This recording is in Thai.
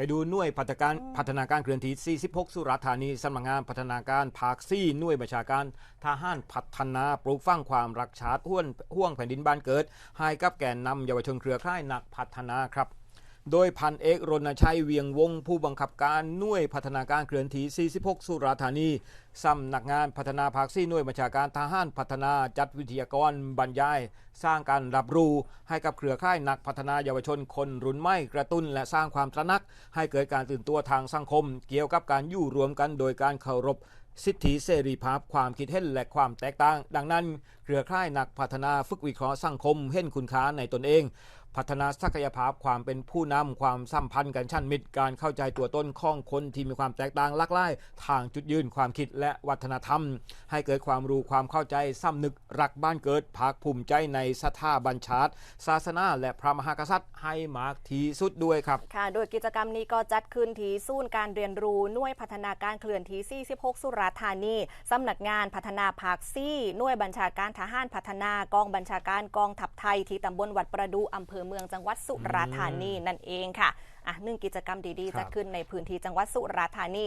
ไปดูหน่วยพัฒนาการพัฒนาการเคลื่อนที่46 สุราษฎร์ธานีสำนักงานพัฒนาการภาคซี่หน่วยบัญชาการทหารพัฒนาปลูกฝังความรักชาติห้วนห่วงแผ่นดินบ้านเกิด ให้กับแกนนำเยาวชนเครือข่ายนักพัฒนาครับ โดยพันเอกรณชัยเวียงวงผู้บังคับการหน่วยพัฒนาการเคลื่อนที่ 46 สุราษฎร์ธานีสำนักงานพัฒนาภาคซี่หน่วยบัญชาการทหารพัฒนาจัดวิทยากรบรรยาย สร้างการรับรู้ให้กับเครือข่ายนักพัฒนาเยาวชนคนรุ่นใหม่กระตุ้น และสร้างความตระหนัก ให้เกิดการตื่นตัวทางสังคม เกี่ยวกับการอยู่รวมกันโดยการเคารพสิทธิเสรีภาพความคิดเห็นและความแตกต่าง ดังนั้น เครือข่ายนักพัฒนาฝึกวิเคราะห์สังคมเห็นคุณค่าในตนเอง พัฒนาศักยภาพความเป็นผู้นำความสัมพันธ์กันชั้นมิตรการเข้าใจตัวตนของคนที่มีความแตกต่างหลากหลายทางจุดยืนความคิดและวัฒนธรรม ให้เกิดความรู้ความเข้าใจสำนึกรักบ้านเกิดภาคภูมิใจในสถาบันชาติ ศาสนาและพระมหากษัตริย์ให้มากที่สุดด้วยครับ ค่ะ โดยกิจกรรมนี้ก็จัดขึ้นที่ศูนย์การเรียนรู้หน่วยพัฒนาการเคลื่อนที่ 46 สุราษฎร์ธานีสำนักงานพัฒนาภาคซี่หน่วยบัญชาการทหารพัฒนากองบัญชาการกองทัพไทยที่ตำบลวัดประดูอำเภอเมืองจังหวัดสุราษฎร์ธานีนั่นเองค่ะอะหนึ่งกิจกรรมดีครับๆจัดขึ้นในพื้นที่จังหวัดสุราษฎร์ธานี